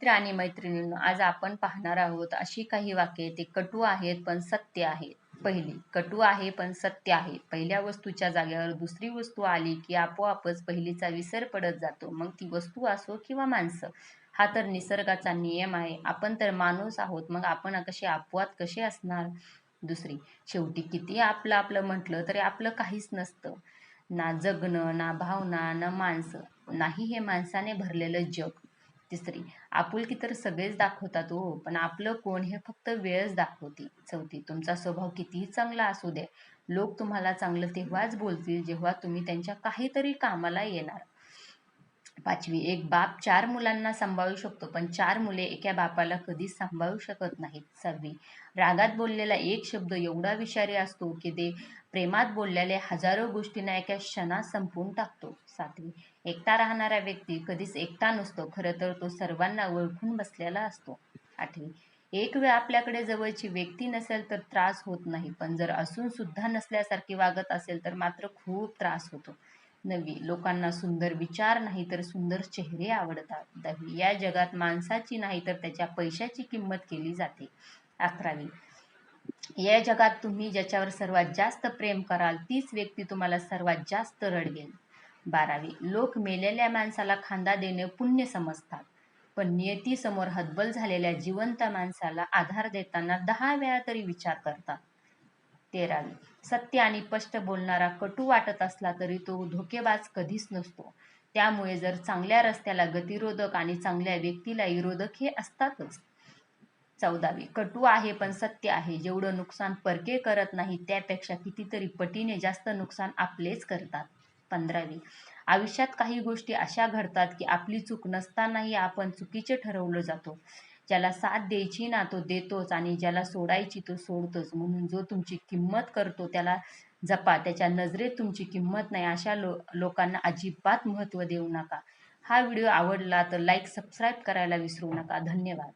मित्र आणि मैत्रिणींनो आज आपण पाहणार आहोत अशी काही वाक्ये ते कटू आहेत पण सत्य आहेत पहिली कटू आहे पण सत्य आहे. पहिल्या वस्तूच्या जागेवर दुसरी वस्तू आली की आपोआपच पहिलीचा विसर पडत जातो. मग ती वस्तू असो किंवा माणसं हा तर निसर्गाचा नियम आहे. आपण तर माणूस आहोत मग आपण कसे अपवाद कसे असणार? दुसरी शेवटी किती आपलं आपलं म्हटलं तरी आपलं काहीच नसतं. ना जगणं ना भावना ना माणसं. नाही हे माणसाने भरलेलं जग. तिसरी आपुलकी तर सगळेच दाखवतात हो पण आपलं कोण हे फक्त वेळच दाखवते चौथी तुमचा स्वभाव कितीही चांगला असू दे लोक तुम्हाला चांगलं तेव्हाच बोलतील जेव्हा तुम्ही त्यांच्या काहीतरी कामाला येणार. पाचवी. एक बाप चार मुलांना सांभाळू शकतो पण चार मुले एका बापाला कधीच सांभाळू शकत नाहीत. सहावी. रागात बोललेला एक शब्द एवढा विषारी असतो की ते प्रेमात बोललेले हजारो गोष्टींना एका क्षणात संपवून टाकतो. सातवी. एकटा राहणारा व्यक्ती कधीच एकटा नसतो खरं तर तो सर्वांना ओळखून बसलेला असतो. आठवी. एक वेळ आपल्याकडे जवळची व्यक्ती नसेल तर त्रास होत नाही पण जर असून सुद्धा नसल्यासारखी वागत असेल तर मात्र खूप त्रास होतो. नवी लोकांना सुंदर विचार नाही तर सुंदर चेहरे आवडतात. दहावी या जगात माणसाची नाही तर त्याच्या पैशाची किंमत केली जाते. अकरावी. या जगात तुम्ही ज्याच्यावर सर्वात जास्त प्रेम कराल तीच व्यक्ती तुम्हाला सर्वात जास्त रडवेल बारावी. लोक मेलेल्या माणसाला खांदा देणे पुण्य समजतात. पण नियतीसमोर हतबल झालेल्या जिवंत माणसाला आधार देताना दहा वेळा तरी विचार करतात. तेरावी. सत्य आणि स्पष्ट बोलणारा कटू वाटत असला तरी तो धोकेबाज कधीच नसतो. त्यामुळे जर चांगल्या रस्त्याला गतिरोधक आणि चांगल्या व्यक्तीला विरोधक हे असतातच. चौदावी. कटू आहे पण सत्य आहे. जेवढं नुकसान परके करत नाही त्यापेक्षा कितीतरी पटीने जास्त नुकसान आपलेच करतात. पंधरावी. आयुष्यात काही गोष्टी अशा घडतात की आपली चूक नसतानाही आपण चुकीचे ठरवलं जातो. ज्याला साथ द्यायची ना तो देतोच आणि ज्याला सोडायची तो सोडतोच. म्हणून जो तुमची किंमत करतो त्याला जपा. त्याच्या नजरेत तुमची किंमत नाही. अशा लो लोकांना अजिबात महत्त्व देऊ नका. हा व्हिडिओ आवडला तर लाईक सबस्क्राईब करायला विसरू नका. धन्यवाद.